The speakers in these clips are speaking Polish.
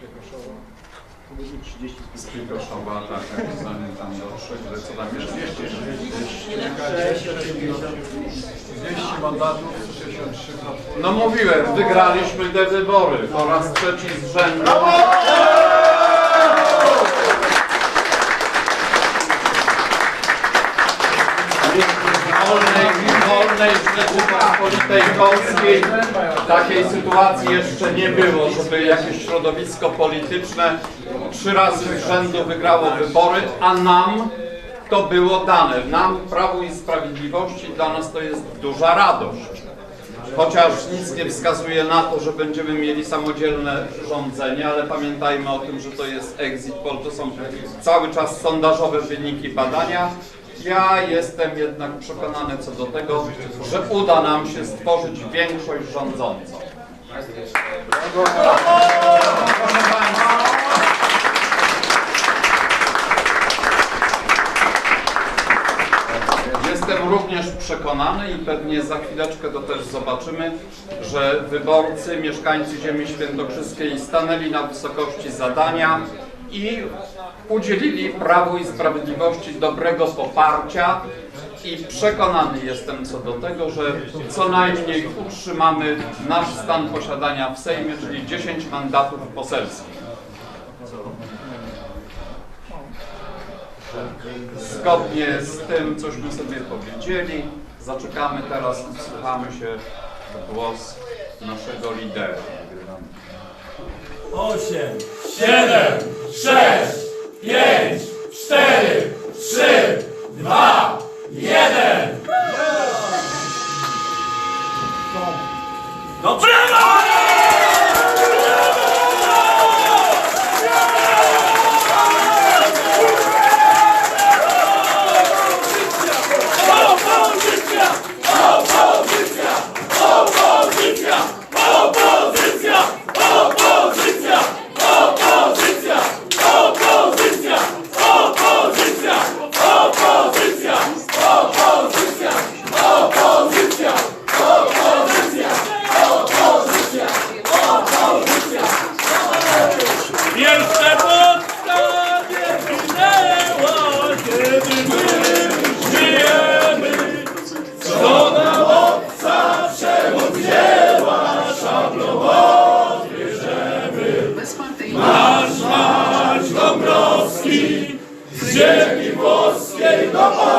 Piekoszowa. Powiedzmy 30 Z Piekoszowa, tak, jak zanim tam dotrzeć, ale co tam jeszcze? 200 mandatów, 163 platformy. No mówiłem, wygraliśmy te wybory po raz trzeci z rzędu. Wolnej, wolnej Rzeczypospolitej Polskiej takiej sytuacji jeszcze nie było, żeby jakieś środowisko polityczne trzy razy z rzędu wygrało wybory, a nam to było dane. Nam, Prawu i Sprawiedliwości, dla nas to jest duża radość. Chociaż nic nie wskazuje na to, że będziemy mieli samodzielne rządzenie, ale pamiętajmy o tym, że to jest exit poll, to są cały czas sondażowe wyniki badania. Ja jestem jednak przekonany co do tego, że uda nam się stworzyć większość rządzącą. Jestem również przekonany i pewnie za chwileczkę to też zobaczymy, że wyborcy, mieszkańcy ziemi świętokrzyskiej stanęli na wysokości zadania i udzielili Prawu i Sprawiedliwości dobrego poparcia i przekonany jestem co do tego, że co najmniej utrzymamy nasz stan posiadania w Sejmie, czyli 10 mandatów poselskich. Zgodnie z tym, cośmy sobie powiedzieli, zaczekamy teraz i wsłuchamy się głos naszego lidera. osiem, siedem, sześć, pięć, cztery, trzy,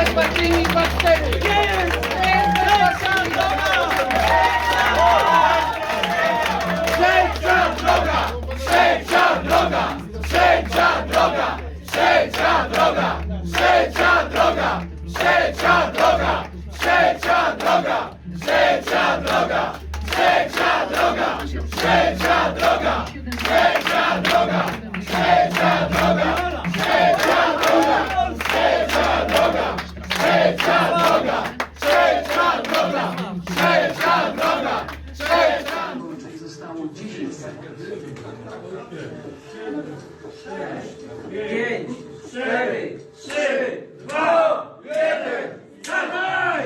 Bezpartyjni 2-4. Trzecia droga! Trzecia droga! Trzecia droga! Trzecia droga! Trzecia droga! Trzecia droga! Trzecia droga! Trzecia droga! Trzecia droga! Trzecia droga! Trzecia droga! Trzecia droga! Trzecia droga! Trzecia droga! Trzecia droga! Trzecia droga! Trzecia droga! Trzecia Zostało 10 sekund. Pięć, cztery, trzy, dwa, jeden, dawaj!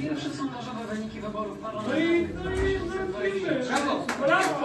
Pierwsze sondażowe wyniki wyborów No parlamentarnych. i, no i zrobimy. Brawo! Brawo! Brawo!